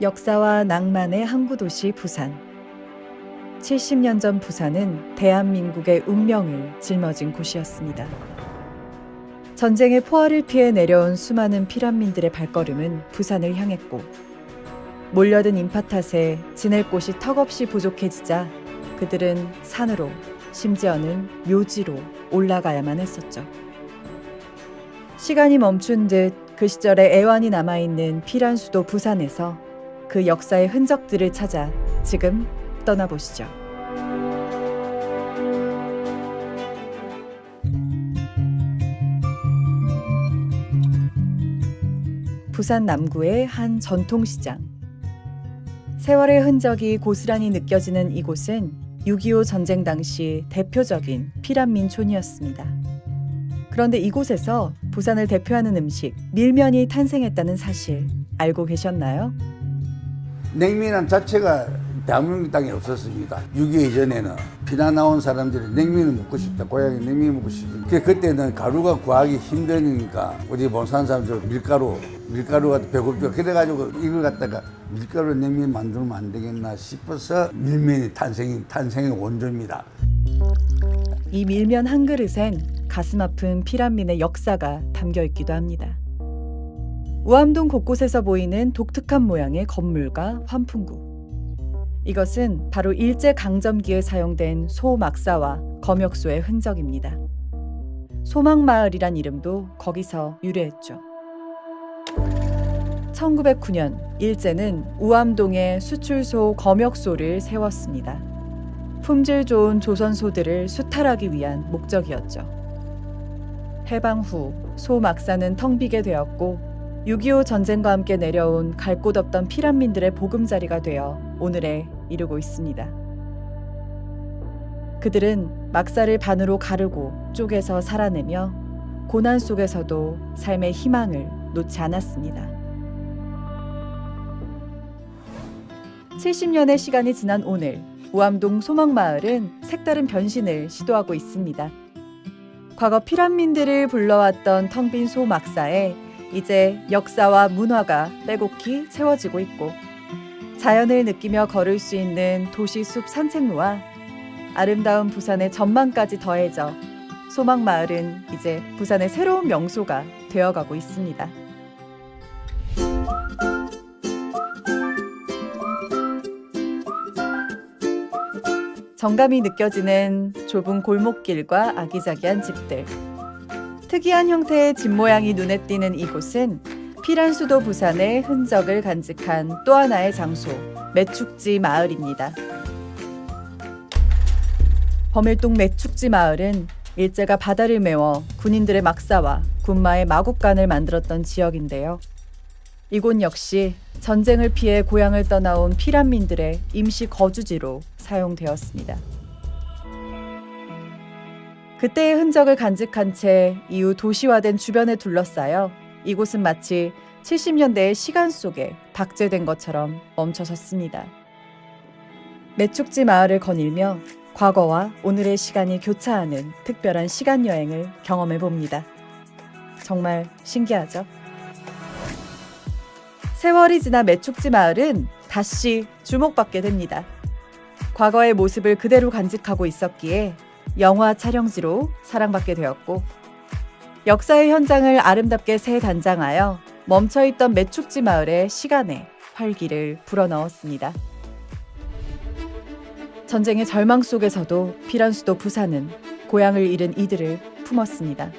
역사와 낭만의 항구 도시 부산. 70년 전 부산은 대한민국의 운명을 짊어진 곳이었습니다. 전쟁의 포화를 피해 내려온 수많은 피란민들의 발걸음은 부산을 향했고 몰려든 인파 탓에 지낼 곳이 턱없이 부족해지자 그들은 산으로 심지어는 묘지로 올라가야만 했었죠. 시간이 멈춘 듯 그 시절의 애환이 남아있는 피란 수도 부산에서 그 역사의 흔적들을 찾아 지금 떠나보시죠. 부산 남구의 한 전통시장. 세월의 흔적이 고스란히 느껴지는 이곳은 6.25 전쟁 당시 대표적인 피란민촌이었습니다. 그런데 이곳에서 부산을 대표하는 음식 밀면이 탄생했다는 사실 알고 계셨나요? 냉면이란 자체가 대한민국 땅에 없었습니다. 6.25 이전에는 피난 나온 사람들이 냉면을 먹고 싶다. 고향에 냉면 먹고 싶다. 그 그때는 가루가 구하기 힘드니까 우리 본산 사람들 밀가루, 밀가루가 배고프죠. 그래가지고 이걸 갖다가 밀가루 냉면 만들면 안 되겠나 싶어서 밀면이 탄생이 탄생의 원조입니다. 이 밀면 한 그릇엔 가슴 아픈 피란민의 역사가 담겨 있기도 합니다. 우암동 곳곳에서 보이는 독특한 모양의 건물과 환풍구. 이것은 바로 일제 강점기에 사용된 소막사와 검역소의 흔적입니다. 소막마을이란 이름도 거기서 유래했죠. 1909년 일제는 우암동에 수출소 검역소를 세웠습니다. 품질 좋은 조선 소들을 수탈하기 위한 목적이었죠. 해방 후 소막사는 텅 비게 되었고 6.25 전쟁과 함께 내려온 갈 곳 없던 피란민들의 보금자리가 되어 오늘에 이르고 있습니다. 그들은 막사를 반으로 가르고 쪼개서 살아내며 고난 속에서도 삶의 희망을 놓지 않았습니다. 70년의 시간이 지난 오늘 우암동 소망마을은 색다른 변신을 시도하고 있습니다. 과거 피란민들을 불러왔던 텅빈 소막사에 이제 역사와 문화가 빼곡히 채워지고 있고 자연을 느끼며 걸을 수 있는 도시 숲 산책로와 아름다운 부산의 전망까지 더해져 소망마을은 이제 부산의 새로운 명소가 되어가고 있습니다. 정감이 느껴지는 좁은 골목길과 아기자기한 집들. 특이한 형태의 집 모양이 눈에 띄는 이곳은 피란 수도 부산의 흔적을 간직한 또 하나의 장소, 매축지 마을입니다. 범일동 매축지 마을은 일제가 바다를 메워 군인들의 막사와 군마의 마국간을 만들었던 지역인데요. 이곳 역시 전쟁을 피해 고향을 떠나온 피란민들의 임시 거주지로 사용되었습니다. 그때의 흔적을 간직한 채 이후 도시화된 주변에 둘러싸여 이곳은 마치 70년대의 시간 속에 박제된 것처럼 멈춰섰습니다. 매축지 마을을 거닐며 과거와 오늘의 시간이 교차하는 특별한 시간 여행을 경험해 봅니다. 정말 신기하죠? 세월이 지나 매축지 마을은 다시 주목받게 됩니다. 과거의 모습을 그대로 간직하고 있었기에 영화 촬영지로 사랑받게 되었고 역사의 현장을 아름답게 새 단장하여 멈춰있던 매축지 마을의 시간에 활기를 불어넣었습니다. 전쟁의 절망 속에서도 피란 수도 부산은 고향을 잃은 이들을 품었습니다.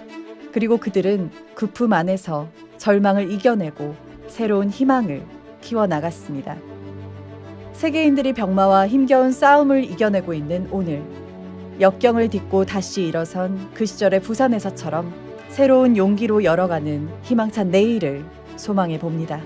그리고 그들은 그 품 안에서 절망을 이겨내고 새로운 희망을 키워나갔습니다. 세계인들이 병마와 힘겨운 싸움을 이겨내고 있는 오늘, 역경을 딛고 다시 일어선 그 시절의 부산에서처럼 새로운 용기로 열어가는 희망찬 내일을 소망해 봅니다.